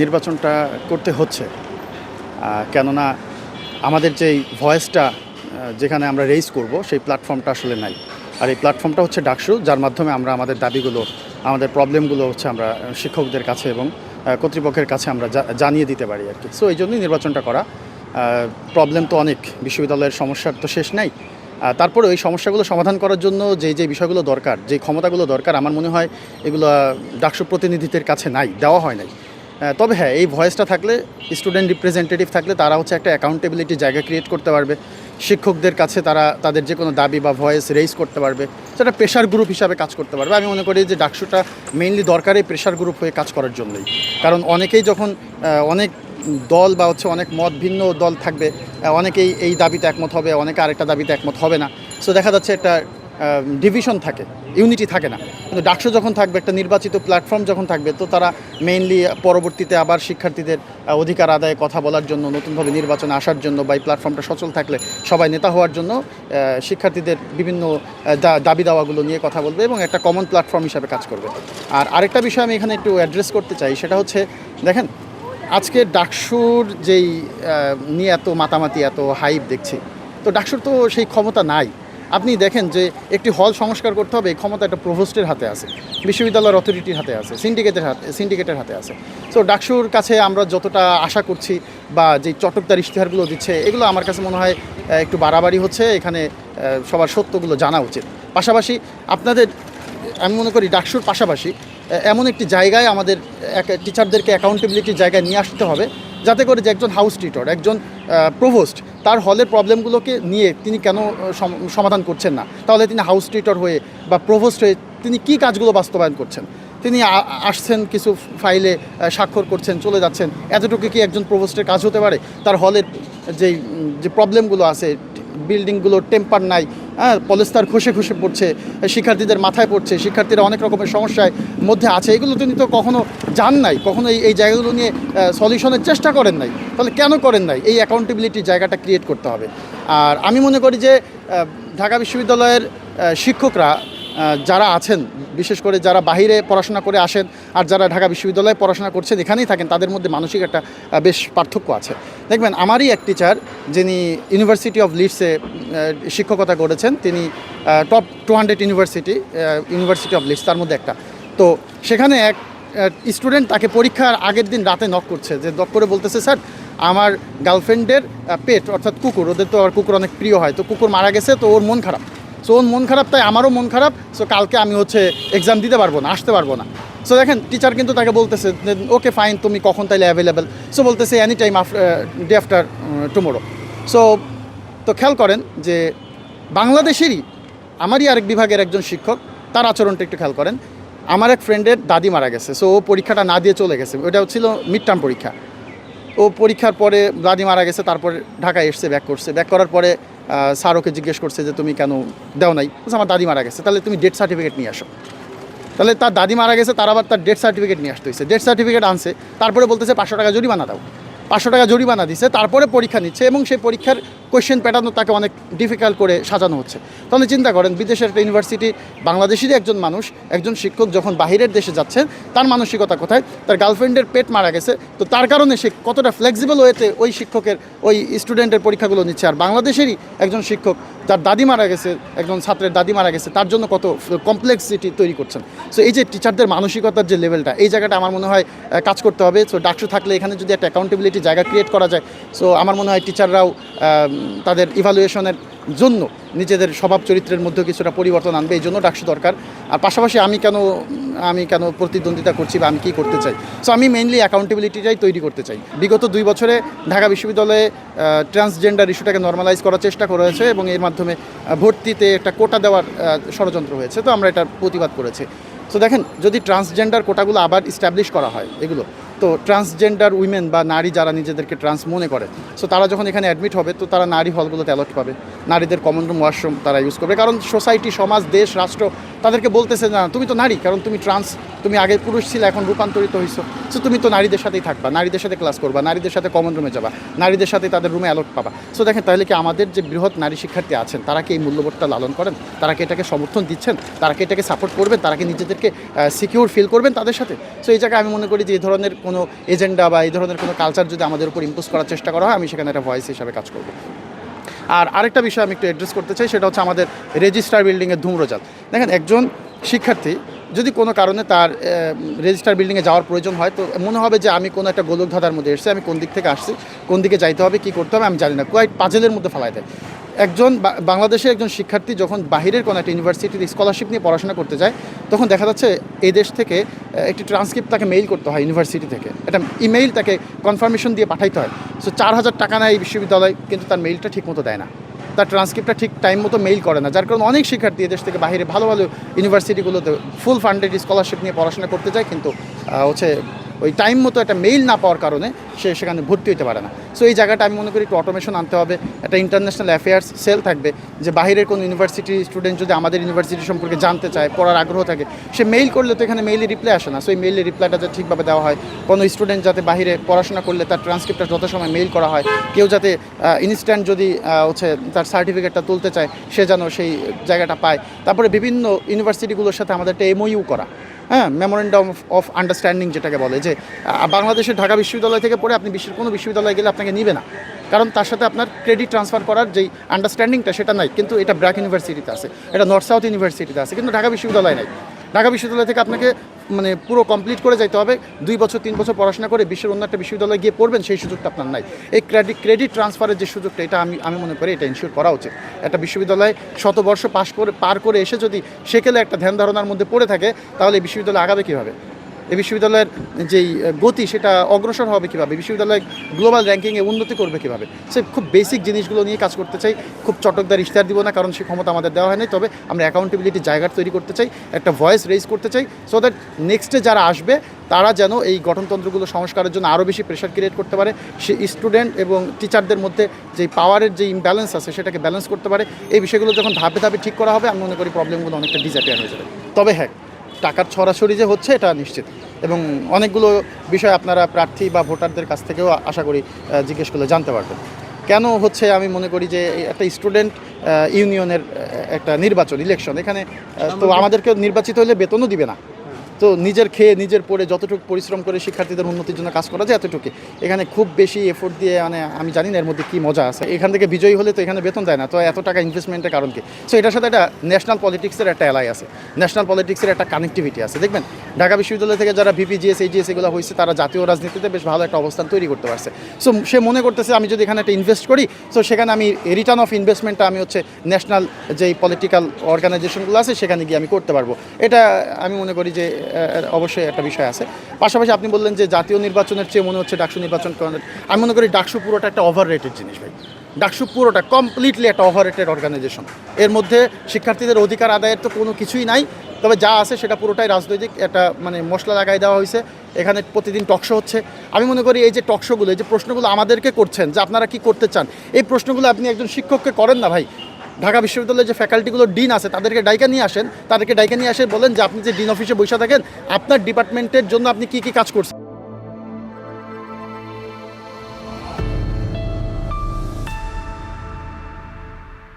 নির্বাচনটা করতে হচ্ছে। কেননা আমাদের যেই ভয়েসটা যেখানে আমরা রেইজ করব, সেই প্ল্যাটফর্মটা আসলে নাই। আর এই প্ল্যাটফর্মটা হচ্ছে ডাকসু, যার মাধ্যমে আমরা আমাদের দাবিগুলো, আমাদের প্রবলেমগুলো হচ্ছে আমরা শিক্ষকদের কাছে এবং কর্তৃপক্ষের কাছে আমরা জানিয়ে দিতে পারি আর কি সো এই জন্যই নির্বাচনটা করা। প্রবলেম তো অনেক, বিশ্ববিদ্যালয়ের সমস্যার তো শেষ নাই। তারপরে ওই সমস্যাগুলো সমাধান করার জন্য যে যে বিষয়গুলো দরকার, যে ক্ষমতাগুলো দরকার, আমার মনে হয় এগুলো ডাকসু প্রতিনিধিদের কাছে নাই, দেওয়া হয় নাই। তবে হ্যাঁ এই ভয়েসটা থাকলে স্টুডেন্ট রিপ্রেজেন্টেটিভ থাকলে তারা হচ্ছে একটা অ্যাকাউন্টেবিলিটি জায়গা ক্রিয়েট করতে পারবে। শিক্ষকদের কাছে তারা, তাদের যে কোনো দাবি বা ভয়েস রেইজ করতে পারবে। সেটা প্রেশার গ্রুপ হিসাবে কাজ করতে পারবে। আমি মনে করি যে ডাকসুটা মেইনলি দরকারি প্রেশার গ্রুপ হয়ে কাজ করার জন্যই। কারণ অনেকেই যখন অনেক দল বা হচ্ছে অনেক মত ভিন্ন দল থাকবে অনেকেই এই দাবিতে একমত হবে, অনেকে আরেকটা দাবিতে একমত হবে না। সো দেখা যাচ্ছে একটা ডিভিশন থাকে। ইউনিটি থাকে না। কিন্তু ডাকসু যখন থাকবে, একটা নির্বাচিত প্ল্যাটফর্ম যখন থাকবে, তো তারা মেইনলি পরবর্তীতে আবার শিক্ষার্থীদের অধিকার আদায়ে কথা বলার জন্য, নতুনভাবে নির্বাচনে আসার জন্য বা এই প্ল্যাটফর্মটা সচল থাকলে সবাই নেতা হওয়ার জন্য শিক্ষার্থীদের বিভিন্ন দাবি দাওয়াগুলো নিয়ে কথা বলবে এবং একটা কমন প্ল্যাটফর্ম হিসাবে কাজ করবে। আর আরেকটা বিষয় আমি এখানে একটু অ্যাড্রেস করতে চাই, সেটা হচ্ছে, দেখেন, আজকে ডাকসুর যেই নিয়ে এত মাতামাতি, এত হাইপ দেখছি, তো ডাকসুর তো সেই ক্ষমতা নাই। আপনি দেখেন যে একটি হল সংস্কার করতে হবে, এই ক্ষমতা একটা প্রভোস্টের হাতে আছে। বিশ্ববিদ্যালয়ের অথরিটির হাতে আছে সিন্ডিকেটের হাতে সিন্ডিকেটের হাতে আছে। সো ডাকসুর কাছে আমরা যতটা আশা করছি বা যে চটকদার ইশতেহারগুলো দিচ্ছে, এগুলো আমার কাছে মনে হয় একটু বাড়াবাড়ি হচ্ছে। এখানে সবার সত্যগুলো জানা উচিত। পাশাপাশি আপনাদের, আমি মনে করি ডাকসুর পাশাপাশি এমন একটি জায়গায় আমাদের, এক- টিচারদেরকে অ্যাকাউন্টেবিলিটির জায়গায় নিয়ে আসতে হবে, যাতে করে যে একজন হাউস টিটর একজন প্রভোস্ট তার হলের প্রবলেমগুলোকে নিয়ে তিনি কেন সম- সমাধান করছেন না? তাহলে তিনি হাউস টিটর হয়ে বা প্রভোস্ট হয়ে তিনি কি কাজগুলো বাস্তবায়ন করছেন? তিনি আসছেন কিছু ফাইলে স্বাক্ষর করছেন, চলে যাচ্ছেন। এতটুকু কি একজন প্রভোস্টের কাজ হতে পারে? তার হলের যেই যে প্রবলেমগুলো আছে বিল্ডিংগুলোর টেম্পার নাই হ্যাঁ পলেস্তার খসে খসে পড়ছে, শিক্ষার্থীদের মাথায় পড়ছে, শিক্ষার্থীরা অনেক রকমের সমস্যায় মধ্যে আছে। এগুলো তিনি তো কখনও যান নাই, কখনো এই এই জায়গাগুলো নিয়ে সলিউশনের চেষ্টা করেন নাই। তাহলে কেন করেন নাই? এই অ্যাকাউন্টেবিলিটির জায়গাটা ক্রিয়েট করতে হবে। আর আমি মনে করি যে ঢাকা বিশ্ববিদ্যালয়ের শিক্ষকরা যারা আছেন, বিশেষ করে যারা বাহিরে পড়াশোনা করে আসেন আর যারা ঢাকা বিশ্ববিদ্যালয়ে পড়াশোনা করছেন, এখানেই থাকেন, তাদের মধ্যে মানসিক একটা বেশ পার্থক্য আছে। দেখবেন, আমারই এক টিচার যিনি ইউনিভার্সিটি অফ লিডসে শিক্ষকতা করেছেন, তিনি top two hundred university university of Leeds তার মধ্যে একটা। তো সেখানে এক স্টুডেন্ট তাকে পরীক্ষার আগের দিন রাতে নক করছে, যে নক করে বলতেছে, স্যার, আমার গার্লফ্রেন্ডের পেট, অর্থাৎ কুকুর, ওদের তো আর কুকুর অনেক প্রিয় হয়, তো কুকুর মারা গেছে, তো ওর মন খারাপ। সো ওর মন খারাপ, তাই আমারও মন খারাপ। সো কালকে আমি হচ্ছে এক্সাম দিতে পারব না, আসতে পারব না। সো দেখেন টিচার কিন্তু তাকে বলতেছে ওকে ফাইন তুমি কখন তাইলে অ্যাভেলেবেল সো বলতেছে any time after day after tomorrow so তো খেয়াল করেন যে, বাংলাদেশেরই, আমারই আরেক বিভাগের একজন শিক্ষক, তার আচরণটা একটু খেয়াল করেন। আমার এক ফ্রেন্ডের দাদি মারা গেছে সো ও পরীক্ষাটা না দিয়ে চলে গেছে। ওটা ছিল মিড টার্ম পরীক্ষা। ও পরীক্ষার পরে দাদি মারা গেছে, তারপরে ঢাকায় এসছে ব্যাক করছে। ব্যাক করার পরে স্যার ওকে জিজ্ঞেস করছে যে তুমি কেন দেও নাই? আমার দাদি মারা গেছে। তাহলে তুমি ডেথ সার্টিফিকেট নিয়ে আসো। তাহলে তার দাদি মারা গেছে, তার আবার তার ডেথ সার্টিফিকেট নিয়ে আসতে হয়েছে। ডেথ সার্টিফিকেট আনছে, তারপরে বলতেছে, পাঁচশো টাকা জরিমানা দাও। পাঁচশো টাকা জরিমানা দিছে, তারপরে পরীক্ষা নিচ্ছে এবং সেই পরীক্ষার কোয়েশ্চেন প্যাটার্নও তাকে অনেক ডিফিকাল্ট করে সাজানো হচ্ছে। তাহলে চিন্তা করেন, বিদেশের একটা ইউনিভার্সিটি বাংলাদেশেরই একজন মানুষ, একজন শিক্ষক যখন বাহিরের দেশে যাচ্ছেন, তার মানসিকতা কোথায়? তার গার্লফ্রেন্ডের পেট মারা গেছে, তো তার কারণে সে কতটা ফ্লেক্সিবল ওয়েতে ওই শিক্ষকের, ওই স্টুডেন্টের পরীক্ষাগুলো নিচ্ছে? আর বাংলাদেশেরই একজন শিক্ষক তার দাদি মারা গেছে, একজন ছাত্রের দাদি মারা গেছে, তার জন্য কত কমপ্লেক্সিটি তৈরি করছেন। সো এই যে টিচারদের মানসিকতার যে লেভেলটা এই জায়গাটা আমার মনে হয় কাজ করতে হবে। সো ডাকসু থাকলে এখানে যদি একটা অ্যাকাউন্টেবিলিটি জায়গা ক্রিয়েট করা যায় সো আমার মনে হয় টিচাররাও তাদের ইভালুয়েশনের জন্য নিজেদের স্বভাব চরিত্রের মধ্যে কিছুটা পরিবর্তন আনবে, এই জন্য ডাকসু দরকার। আর পাশাপাশি আমি কেন আমি কেন প্রতিদ্বন্দ্বিতা করছি বা আমি কী করতে চাই? সো আমি মেইনলি অ্যাকাউন্টেবিলিটিটাই তৈরি করতে চাই। বিগত দুই বছরে ঢাকা বিশ্ববিদ্যালয়ে ট্রান্সজেন্ডার ইস্যুটাকে নর্মালাইজ করার চেষ্টা করা হয়েছে এবং এর মাধ্যমে ভর্তিতে একটা কোটা দেওয়ার ষড়যন্ত্র হয়েছে। তো আমরা এটার প্রতিবাদ করেছি। সো দেখেন, যদি ট্রান্সজেন্ডার কোটাগুলো আবার ইস্টাবলিশ করা হয়, এগুলো তো ট্রান্সজেন্ডার উইমেন বা নারী যারা নিজেদেরকে ট্রান্স মনে করে সো তারা যখন এখানে অ্যাডমিট হবে, তো তারা নারী হলগুলোতে অ্যালট পাবে। নারীদের কমন রুম ওয়াশরুম তারা ইউজ করবে। কারণ সোসাইটি সমাজ, দেশ, রাষ্ট্র তাদেরকে বলতেছে না, তুমি তো নারী, কারণ তুমি ট্রান্স তুমি আগে পুরুষ ছিল, এখন রূপান্তরিত হয়েছো সো তুমি তো নারীদের সাথেই থাকবা, নারীদের সাথে ক্লাস করবা, নারীদের সাথে কমন রুমে যাবা, নারীদের সাথে তাদের রুমে অ্যালট পাবা। সো দেখেন, তাহলে কি আমাদের যে বৃহৎ নারী শিক্ষার্থী আছেন, তারা কি এই মূল্যবোধটা লালন করেন? তারা কি এটাকে সমর্থন দিচ্ছেন? তারা কি এটাকে সাপোর্ট করবেন? তারা কি নিজেদেরকে সিকিউর ফিল করবেন তাদের সাথে? সো এই জায়গায় আমি মনে করি যে, এই ধরনের কোনো এজেন্ডা বা এই ধরনের কোনো কালচার যদি আমাদের উপর ইম্পোজ করার চেষ্টা করা হয়, আমি সেখানে একটা ভয়েস হিসাবে কাজ করব। আর আরেকটা বিষয় আমি একটু অ্যাড্রেস করতে চাই, সেটা হচ্ছে আমাদের রেজিস্টার বিল্ডিংয়ের ধূম্রজাল। দেখেন, একজন শিক্ষার্থী যদি কোনো কারণে তার রেজিস্টার বিল্ডিংয়ে যাওয়ার প্রয়োজন হয়, তো মনে হবে যে আমি কোনো একটা গোলকধাঁধার মধ্যে এসেছি, আমি কোন দিক থেকে আসছি, কোন দিকে যাইতে হবে, কী করতে হবে, আমি জানি না। কোয়াইট পাজেলের মধ্যে ফেলাই দেয়। একজন বাংলাদেশের একজন শিক্ষার্থী যখন বাহিরের কোনো একটা ইউনিভার্সিটির স্কলারশিপ নিয়ে পড়াশোনা করতে যায়, তখন দেখা যাচ্ছে এই দেশ থেকে একটি ট্রান্সক্রিপ্ট তাকে মেইল করতে হয় ইউনিভার্সিটি থেকে। একটা ইমেইল তাকে কনফার্মেশন দিয়ে পাঠাইতে হয়। সো চার হাজার টাকা নেয় এই বিশ্ববিদ্যালয়, কিন্তু তার মেইলটা ঠিক মতো দেয় না। তার ট্রান্সক্রিপ্টটা ঠিক টাইম মতো মেইল করে না। যার কারণে অনেক শিক্ষার্থী এদেশ থেকে বাইরে ভালো ভালো ইউনিভার্সিটিগুলোতে ফুল ফান্ডেড স্কলারশিপ নিয়ে পড়াশোনা করতে যায়, কিন্তু হচ্ছে ওই টাইম মতো একটা মেইল না পাওয়ার কারণে সে সেখানে ভর্তি হতে পারে না। সো এই জায়গাটা আমি মনে করি একটু অটোমেশন আনতে হবে। একটা ইন্টারন্যাশনাল অ্যাফেয়ার্স সেল থাকবে যে বাইরের কোনো ইউনিভার্সিটি স্টুডেন্ট যদি আমাদের ইউনিভার্সিটি সম্পর্কে জানতে চায়, পড়ার আগ্রহ থাকে, সে মেইল করলে তো এখানে মেইলে রিপ্লাই আসে না। সো এই মেইলে রিপ্লাইটা যাতে ঠিকভাবে দেওয়া হয়। কোনো স্টুডেন্ট যাতে বাইরে পড়াশোনা করলে তার ট্রান্সক্রিপ্টটা যথাসময় মেইল করা হয়, কেউ যাতে ইনস্ট্যান্ট যদি হচ্ছে তার সার্টিফিকেটটা তুলতে চায়, সে যেন সেই জায়গাটা পায়। তারপরে বিভিন্ন ইউনিভার্সিটিগুলোর সাথে আমাদের একটা এমওইউ করা। হ্যাঁ মেমোরেন্ডাম অফ আন্ডারস্ট্যান্ডিং যেটাকে বলে যে বাংলাদেশের ঢাকা বিশ্ববিদ্যালয় থেকে পড়ে আপনি বিশ্বের কোনো বিশ্ববিদ্যালয়ে গেলে আপনাকে নিবে না। কারণ তার সাথে আপনার ক্রেডিট ট্রান্সফার করার যেই আন্ডারস্ট্যান্ডিংটা সেটা নাই, কিন্তু এটা ব্র্যাক ইউনিভার্সিটিতে আছে, এটা নর্থ সাউথ ইউনিভার্সিটিতে আছে, কিন্তু ঢাকা বিশ্ববিদ্যালয় নাই। ঢাকা বিশ্ববিদ্যালয় থেকে আপনাকে মানে পুরো কমপ্লিট করে যাইতে হবে। দুই বছর, তিন বছর পড়াশোনা করে বিশ্বের অন্য একটা বিশ্ববিদ্যালয়ে গিয়ে পড়বেন, সেই সুযোগটা আপনার নাই। এই ক্রেডিট ক্রেডিট ট্রান্সফারের যে সুযোগটা, এটা আমি আমি মনে করি এটা ইনশিওর করা উচিত। একটা বিশ্ববিদ্যালয়ে শতবর্ষ পাশ করে, পার করে এসে যদি সেকেলে একটা ধ্যান ধারণার মধ্যে পড়ে থাকে, তাহলে বিশ্ববিদ্যালয় আগাবে কীভাবে? এই বিশ্ববিদ্যালয়ের যেই গতি, সেটা অগ্রসর হবে কীভাবে? বিশ্ববিদ্যালয় গ্লোবাল র্যাঙ্কিংয়ে উন্নতি করবে কীভাবে? সে খুব বেসিক জিনিসগুলো নিয়ে কাজ করতে চাই। খুব চটকদার ইশতেহার দিব না, কারণ সে ক্ষমতা আমাদের দেওয়া হয়নি। তবে আমরা অ্যাকাউন্টেবিলিটি জায়গা তৈরি করতে চাই, একটা ভয়েস রেজ করতে চাই সো দ্যাট নেক্সটে যারা আসবে, তারা যেন এই গঠনতন্ত্রগুলো সংস্কারের জন্য আরও বেশি প্রেশার ক্রিয়েট করতে পারে। সে স্টুডেন্ট এবং টিচারদের মধ্যে যে পাওয়ারের যে ইমব্যালেন্স আছে, সেটাকে ব্যালেন্স করতে পারে। এই বিষয়গুলো যখন ধাপে ধাপে ঠিক করা হবে, আমি মনে করি প্রবলেমগুলো অনেকটা ডিসঅ্যাপিয়ার হয়ে যাবে। তবে হ্যাঁ টাকার ছড়াছড়ি যে হচ্ছে এটা নিশ্চিত। এবং অনেকগুলো বিষয় আপনারা প্রার্থী বা ভোটারদের কাছ থেকেও আশা করি জিজ্ঞেস করলে জানতে পারবেন। কেন হচ্ছে আমি মনে করি যে একটা স্টুডেন্ট ইউনিয়নের একটা নির্বাচন ইলেকশন এখানে তো আমাদেরকে নির্বাচিত হলে বেতনও দিবে না। তো নিজের খেয়ে নিজের পড়ে যতটুকু পরিশ্রম করে শিক্ষার্থীদের উন্নতির জন্য কাজ করা যায় এতটুকু। এখানে খুব বেশি এফোর্ট দিয়ে মানে আমি জানি না এর মধ্যে কী মজা আছে। এখান থেকে বিজয়ী হলে তো এখানে বেতন দেয় না, তো এত টাকা ইনভেস্টমেন্টের কারণ কি? সো এটার সাথে একটা ন্যাশনাল পলিটিক্সের একটা এলাই আছে। ন্যাশনাল পলিটিক্সের একটা কানেক্টিভিটি আছে, দেখবেন? ঢাকা বিশ্ববিদ্যালয় থেকে যারা ভিপিজিএস এইজিএস এগুলো হয়েছে, তারা জাতীয় রাজনীতিতে বেশ ভালো একটা অবস্থান তৈরি করতে পারছে। সো সে মনে করতেছে, আমি যদি এখানে একটা ইনভেস্ট করি সো সেখানে আমি রিটার্ন অফ ইনভেস্টমেন্টটা আমি হচ্ছে ন্যাশনাল যেই পলিটিক্যাল অর্গানাইজেশনগুলো আছে, সেখানে গিয়ে আমি করতে পারব। এটা আমি মনে করি যে অবশ্যই একটা বিষয় আছে। পাশাপাশি আপনি বললেন যে জাতীয় নির্বাচনের চেয়ে মনে হচ্ছে ডাকসু নির্বাচন আমি মনে করি ডাকসু পুরোটা একটা ওভার রেটেড জিনিস ভাই। ডাকসু পুরোটা কমপ্লিটলি একটা ওভার রেটেড অর্গানাইজেশন এর মধ্যে শিক্ষার্থীদের অধিকার আদায়ের তো কোনো কিছুই নাই। তবে যা আছে সেটা পুরোটাই রাজনৈতিক একটা মানে মশলা লাগাই দেওয়া হয়েছে। এখানে প্রতিদিন টকশো হচ্ছে। আমি মনে করি এই যে টকশোগুলো এই যে প্রশ্নগুলো আমাদেরকে করছেন, যে আপনারা কি করতে চান, এই প্রশ্নগুলো আপনি একজন শিক্ষককে করেন না ভাই। ঢাকা বিশ্ববিদ্যালয়ের যে ফ্যাকাল্টিগুলো ডিন আছে, তাদেরকে ডাইকা নিয়ে আসেন। তাদেরকে ডাইকা নিয়ে আসে বলেন যে, আপনি যে ডিন অফিসে বসে থাকেন, আপনার ডিপার্টমেন্টের জন্য আপনি কি কি কাজ করছেন?